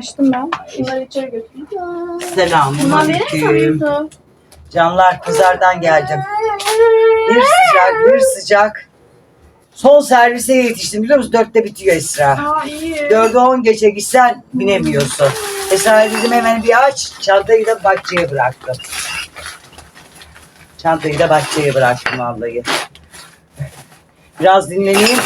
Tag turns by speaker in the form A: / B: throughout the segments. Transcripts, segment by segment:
A: Açtım ben. Bunları içeri götüreyim.
B: Selamun
A: Bunlar
B: aleyküm. Canlar pazardan geldim. Bir sıcak bir sıcak. Son servise yetiştim biliyor musun? Dörtte bitiyor Esra.
A: Aa iyi.
B: Dörde on gece gitsen binemiyorsun. Esra dedim hemen bir aç. Çantayı da bahçeye bıraktım. Çantayı da bahçeye bıraktım vallahi. Biraz dinleneyim.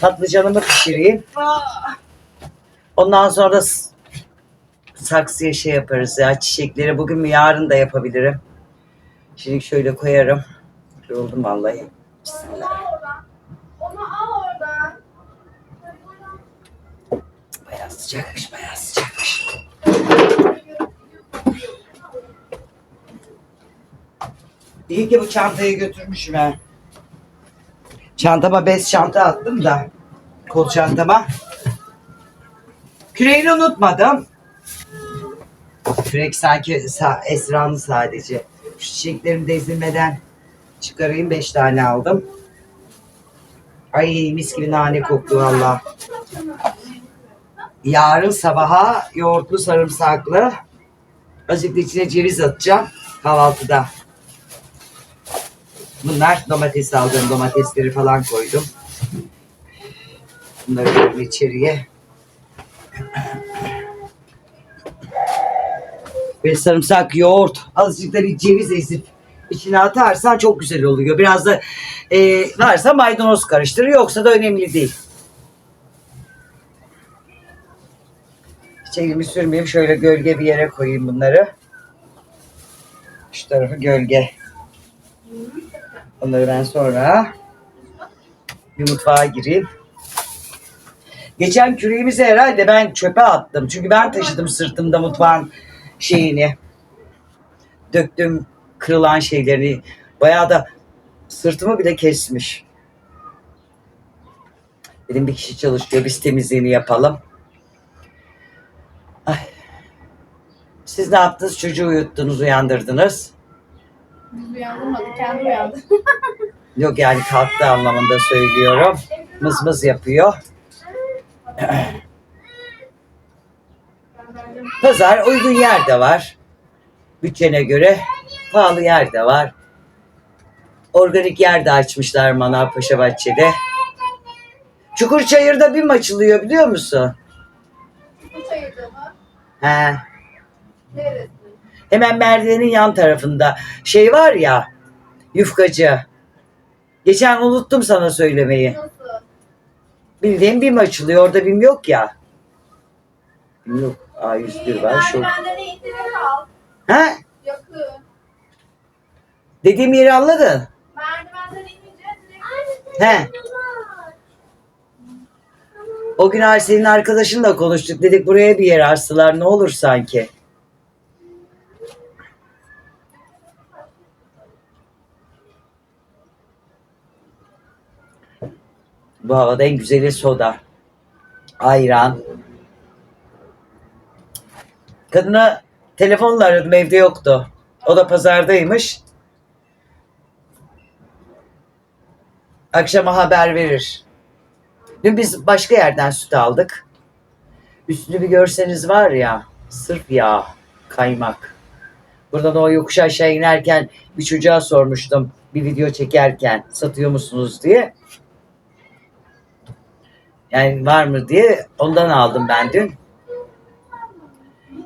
B: Patlıcanımı pişireyim.
A: Aa,
B: Ondan sonra s- saksıya şey yaparız ya çiçekleri bugün mü yarın da yapabilirim. Şimdi şöyle koyarım. Yoruldum vallahi. Bismillah.
A: Onu al oradan.
B: Bayağı sıcakmış bayağı sıcakmış. İyi ki bu çantayı götürmüşüm ha. Çantama bez çanta attım da. Kol çantama. Küreğini unutmadım. Kürek sanki sa- Esra'nın sadece. Şu çiçeklerimi de ezilmeden çıkarayım. Beş tane aldım. Ay mis gibi nane koktu valla. Yarın sabaha yoğurtlu sarımsaklı azıcık içine ceviz atacağım kahvaltıda. Bunlar domates aldığım domatesleri falan koydum. Bunları içeriye. Ve sarımsak, yoğurt, azıcık da bir ceviz ezip içine atarsan çok güzel oluyor. Biraz da e, varsa maydanoz karıştır yoksa da önemli değil. Hiç elimi sürmeyeyim. Şöyle gölge bir yere koyayım bunları. Şu tarafı gölge. Onları ben sonra bir mutfağa gireyim. Geçen küreğimizi herhalde ben çöpe attım. Çünkü ben taşıdım sırtımda mutfağın şeyini. Döktüm kırılan şeylerini. Bayağı da sırtımı bile kesmiş. Dedim bir kişi çalışıyor. Biz temizliğini yapalım. Ay. Siz ne yaptınız? Çocuğu uyuttunuz, uyandırdınız.
A: Biz uyandırmadık. Kendi uyandı.
B: Yok yani kalktı anlamında söylüyorum. Mız mız yapıyor. Pazar uygun yer de var. Bütçene göre pahalı yer de var. Organik yer de açmışlar Manavpaşa Bahçe'de. Çukurçayır'da bir açılıyor biliyor musun?
A: Bu çayırda mı?
B: He.
A: Neresi?
B: Hemen merdivenin yan tarafında. Şey var ya, yufkacı. Geçen unuttum sana söylemeyi.
A: Nasıl?
B: Bildiğin BİM açılıyor. Orada BİM yok ya. BİM yok. A101 var şu. Ha?
A: Yakın.
B: Dediğim yeri anladın.
A: Merdivenden direkt...
B: He. O gün Aysel'in arkadaşınla konuştuk. Dedik buraya bir yer açtılar ne olur sanki. Bu havada en güzeli soda. Ayran. Kadına telefonla aradım evde yoktu. O da pazardaymış. Akşama haber verir. Dün biz başka yerden süt aldık. Üstünü bir görseniz var ya sırf yağ, kaymak. Buradan o yokuş aşağı inerken bir çocuğa sormuştum bir video çekerken satıyor musunuz diye. Yani var mı diye ondan aldım ben dün.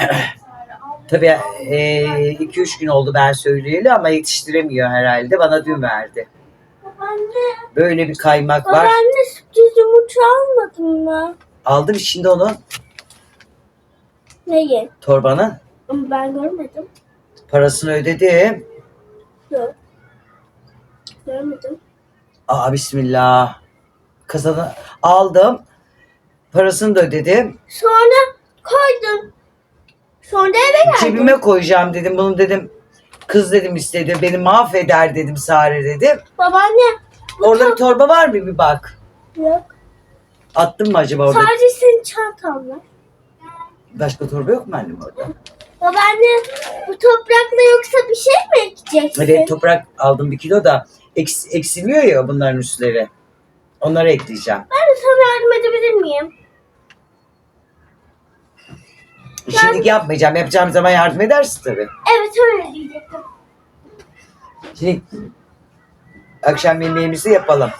B: Tabii 2-3 gün oldu ben söyleyeli ama yetiştiremiyor herhalde. Bana dün verdi.
C: Babaanne,
B: Böyle bir kaymak var.
C: babaanne sürpriz yumurta almadın mı?
B: Aldım içinde onu
C: Neyi?
B: torbanın.
C: Ama ben görmedim.
B: Parasını ödedim.
C: Yok. Görmedim.
B: Aa bismillah. Kazanı aldım. Parasını da ödedim.
C: Sonra koydum. Sonra eve geldim.
B: Cebime koyacağım dedim. Bunu dedim. Kız dedim istedi. Beni mahveder dedim Sare dedim.
C: Babaanne. bu
B: Orada bir torba var mı bir bak.
C: Yok.
B: Attın mı acaba orada?
C: Sadece senin çantan var.
B: Başka torba yok mu annem orada?
C: Babaanne bu toprakla yoksa bir şey mi ekeceksin?
B: Hadi toprak aldım bir kilo da eks- eksiliyor ya bunların üstleri. Onları ekleyeceğim.
C: Ben de sana yardım edebilir miyim?
B: Şimdi yapmayacağım. Yapacağım zaman yardım edersin tabii.
C: Evet öyle diyecektim.
B: Şimdi akşam yemeğimizi yapalım.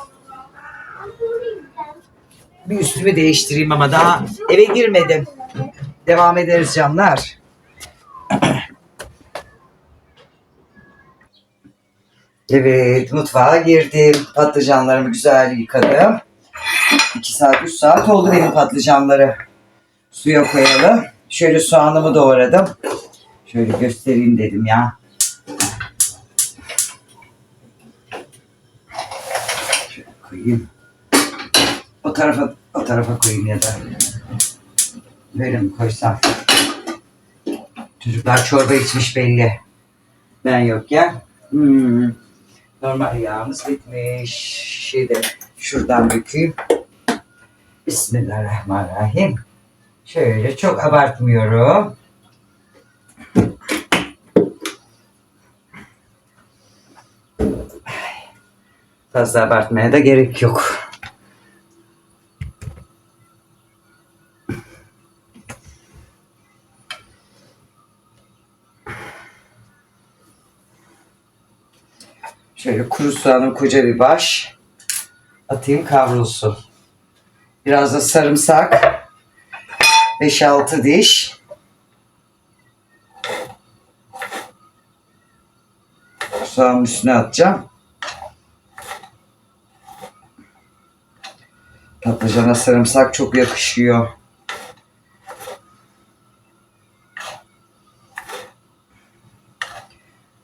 B: Bir üstümü değiştireyim ama daha eve girmedim. Devam ederiz canlar. Evet mutfağa girdim. Patlıcanlarımı güzel yıkadım. 2 saat 3 saat oldu benim patlıcanları. Suya koyalım. Şöyle soğanımı doğradım. Şöyle göstereyim dedim ya. Şöyle koyayım. O tarafa o tarafa koyayım ya da. Böyle mi koysam? Çocuklar çorba içmiş belli. Ben yokken. Hmm. Normal yağımız bitmiş. Şeyde şuradan dökeyim. Bismillahirrahmanirrahim. Şöyle çok abartmıyorum. Fazla abartmaya da gerek yok. Şöyle kuru soğanın koca bir baş. Atayım kavrulsun. Biraz da sarımsak. 5-6 diş. Soğanın üstüne atacağım. Patlıcana sarımsak çok yakışıyor.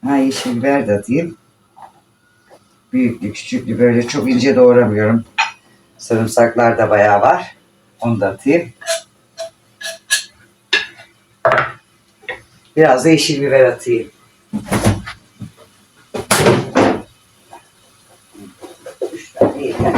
B: Ha yeşil biber de atayım. Büyüklü küçüklü böyle çok ince doğramıyorum. Sarımsaklar da bayağı var. Onu da atayım. Biraz da yeşil biber atayım. Üç tane yeter.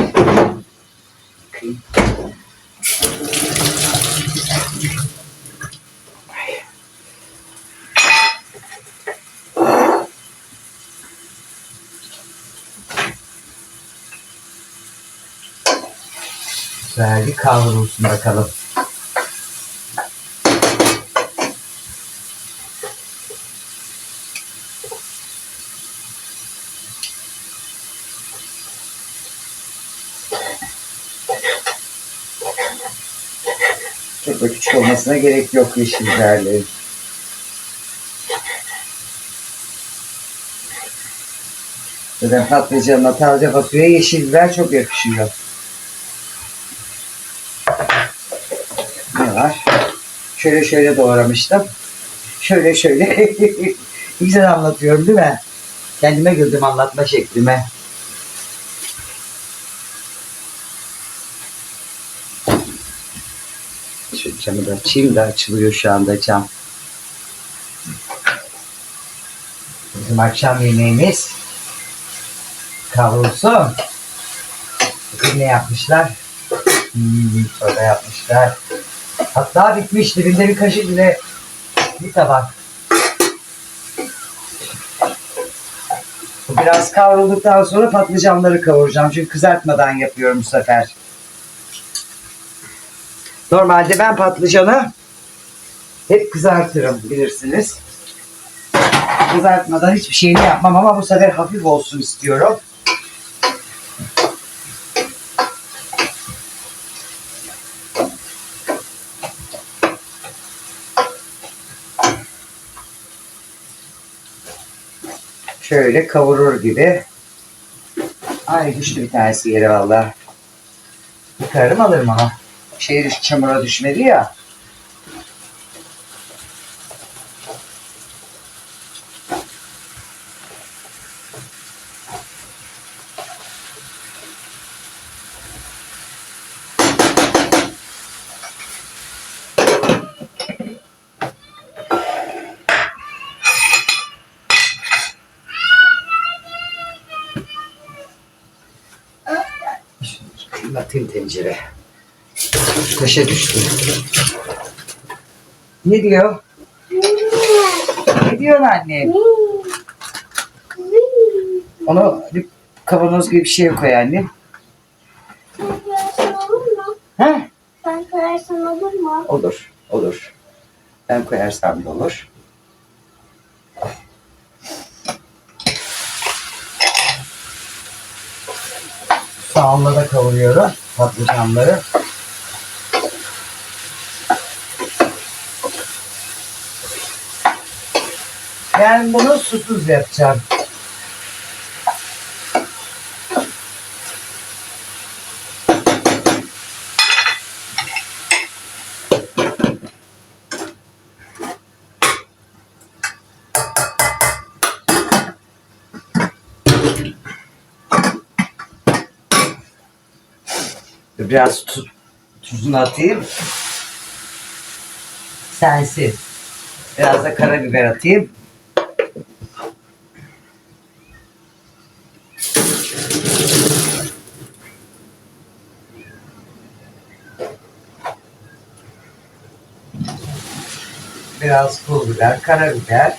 B: Bir kavrulsun bakalım. Çok da küçük olmasına gerek yok yeşil biberlerin. Zaten patlıcanla taze fasulyeye yeşil biber çok yakışıyor. Ne var? Şöyle şöyle doğramıştım. Şöyle şöyle. Güzel anlatıyorum değil mi? Kendime güldüm anlatma şeklime. Şu camı da açayım da açılıyor şu anda cam. Bizim akşam yemeğimiz kavrulsun. Ne yapmışlar? Hmm, çorba yapmışlar. Hatta bitmiş dibinde bir kaşık bile bir tabak. Biraz kavrulduktan sonra patlıcanları kavuracağım. Çünkü kızartmadan yapıyorum bu sefer. Normalde ben patlıcanı hep kızartırım bilirsiniz. Kızartmadan hiçbir şeyini yapmam ama bu sefer hafif olsun istiyorum. Şöyle kavurur gibi. Ay düştü bir tanesi yere valla. Yıkarım alırım ama. Düş, çamura düşmedi ya. Atayım tencere. Taşa düştü. Ne diyor? Ne diyorsun anne? Onu bir kavanoz gibi bir şeye koy anne.
C: Sen koyarsan olur mu?
B: Ha?
C: Sen koyarsan olur mu?
B: Olur, olur. Ben koyarsam da olur. Soğanla da kavuruyorum patlıcanları. Ben bunu susuz yapacağım. Biraz tu tuzunu atayım. Sensin. Biraz da karabiber atayım. Biraz pul biber, karabiber.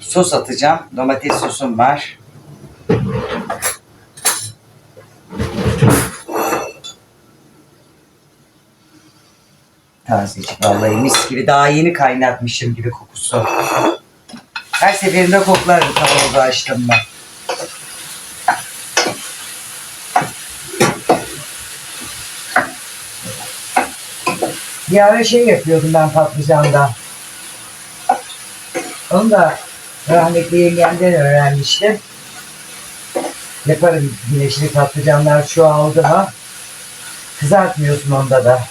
B: Sos atacağım. Domates sosum var. Tazecik vallahi mis gibi. Daha yeni kaynatmışım gibi kokusu. Her seferinde koklarım kavanozu açtım ben. Bir ara şey yapıyordum ben patlıcanda. Onu da rahmetli yengemden öğrenmiştim. Yaparım güneşli patlıcanlar çoğaldı mı kızartmıyorsun onda da.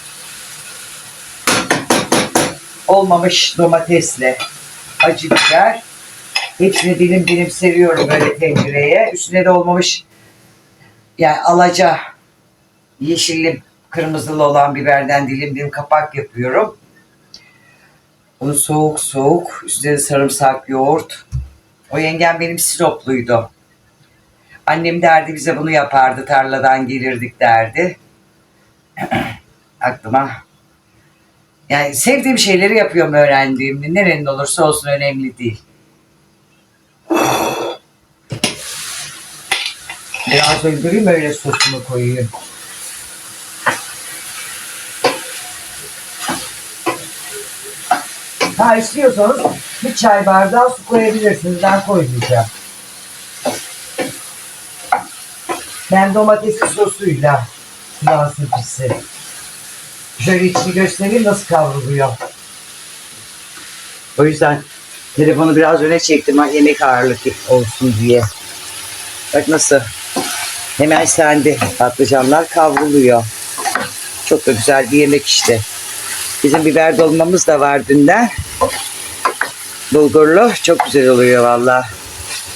B: Olmamış domatesle acı biber. Hepsini dilim dilim seriyorum böyle tencereye. Üstüne de olmamış yani alaca yeşilli kırmızılı olan biberden dilim dilim kapak yapıyorum. Onu soğuk soğuk. Üstüne de sarımsak, yoğurt. O yengem benim siropluydu. Annem derdi bize bunu yapardı. Tarladan gelirdik derdi. Aklıma. Yani sevdiğim şeyleri yapıyorum öğrendiğimde. Nerenin olursa olsun önemli değil. Biraz öldüreyim öyle sosunu koyayım. Ha istiyorsanız bir çay bardağı su koyabilirsiniz. Ben koymayacağım. Ben domatesli sosuyla pişsin. Şöyle içini göstereyim nasıl kavruluyor. O yüzden telefonu biraz öne çektim ha, yemek ağırlık olsun diye. Bak nasıl. Hemen sende patlıcanlar kavruluyor. Çok da güzel bir yemek işte. Bizim biber dolmamız da var dünden. Bulgurlu. Çok güzel oluyor valla.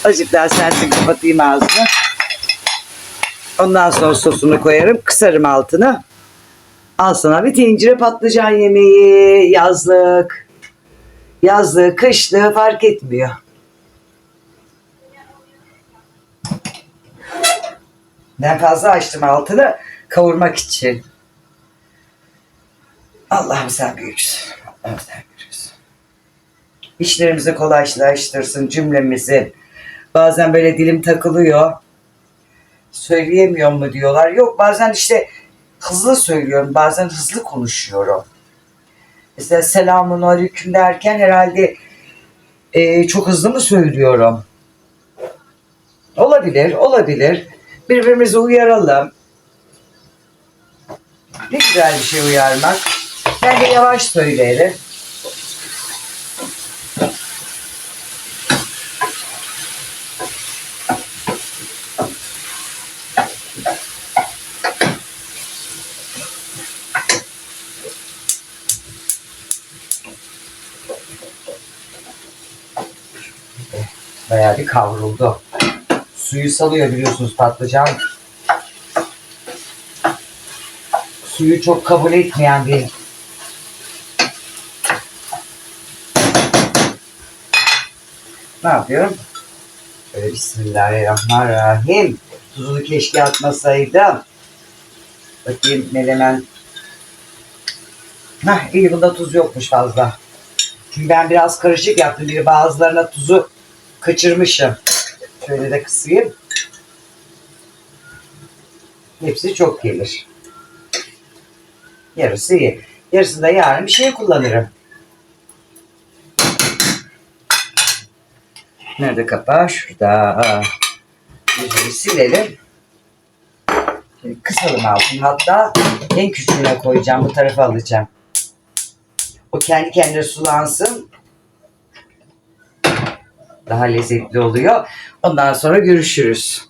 B: Azıcık daha sensin kapatayım ağzını. Ondan sonra sosunu koyarım. Kısarım altını. Al sana bir tencere patlıcan yemeği. Yazlık. Yazlığı, kışlığı fark etmiyor. Ben fazla açtım altını kavurmak için. Allah'ım sen büyüksün. Allah'ım sen büyüksün. İşlerimizi kolaylaştırsın cümlemizi. Bazen böyle dilim takılıyor. Söyleyemiyor mu diyorlar. Yok bazen işte hızlı söylüyorum. Bazen hızlı konuşuyorum. Mesela selamun aleyküm derken herhalde e, çok hızlı mı söylüyorum? Olabilir, olabilir. Birbirimizi uyaralım. Ne güzel bir şey uyarmak. Ben de yavaş söylerim. Bayağı bir kavruldu. Suyu salıyor biliyorsunuz patlıcan. Suyu çok kabul etmeyen bir Ne yapıyorum? Şöyle Bismillahirrahmanirrahim. Tuzunu keşke atmasaydım. Bakayım melemen Hah, iyi bunda tuz yokmuş fazla. Çünkü ben biraz karışık yaptım. Bir bazılarına tuzu kaçırmışım. Şöyle de kısayım. Hepsi çok gelir. Yarısı iyi. Yarısını da yarın bir şey kullanırım. Nerede kapağı? Şurada. Yüzünü silelim. Kısalım altını. Hatta en küçüğüne koyacağım. Bu tarafa alacağım. O kendi kendine sulansın. Daha lezzetli oluyor. Ondan sonra görüşürüz.